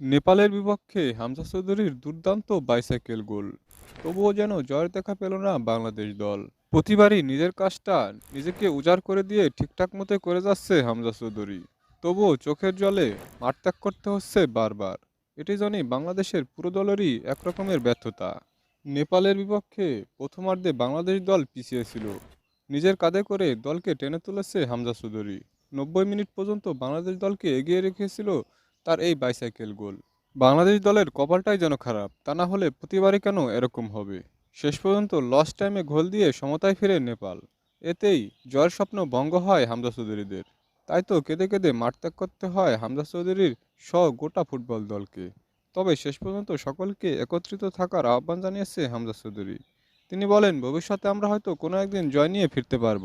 নেপালের বিপক্ষে হামজা চৌধুরীর দুর্দান্ত বাইসাইকেল গোল। তবুও যেন জয়ের দেখা পেল না বাংলাদেশ দল। প্রতিবারই নিজের কাজটা নিজেকে উজাড় করে দিয়ে ঠিকঠাক মতো করে যাচ্ছে হামজা চৌধুরী। তবুও চোখের জলে মাঠ ত্যাগ করতে হচ্ছে বারবার। এটি জানি বাংলাদেশের পুরো দলেরই একরকমের ব্যর্থতা। নেপালের বিপক্ষে প্রথমার্ধে বাংলাদেশ দল পিছিয়ে ছিল। নিজের কাঁধে করে দলকে টেনে তুলেছে হামজা চৌধুরী। নব্বই মিনিট পর্যন্ত বাংলাদেশ দলকে এগিয়ে রেখেছিল তার এই বাইসাইকেল গোল। বাংলাদেশ দলের কপালটাই যেন খারাপ, তা না হলে প্রতিবারই কেন এরকম হবে? শেষ পর্যন্ত লস টাইমে গোল দিয়ে সমতায় ফিরে নেপাল। এতেই জয়ের স্বপ্ন ভঙ্গ হয় হামজা চৌধুরীদের। তাই তো কেঁদে কেঁদে মাঠ ত্যাগ করতে হয় হামজা চৌধুরীর সহ গোটা ফুটবল দলকে। তবে শেষ পর্যন্ত সকলকে একত্রিত থাকার আহ্বান জানিয়েছে হামজা চৌধুরী। তিনি বলেন, ভবিষ্যতে আমরা হয়তো কোনো একদিন জয় নিয়ে ফিরতে পারব।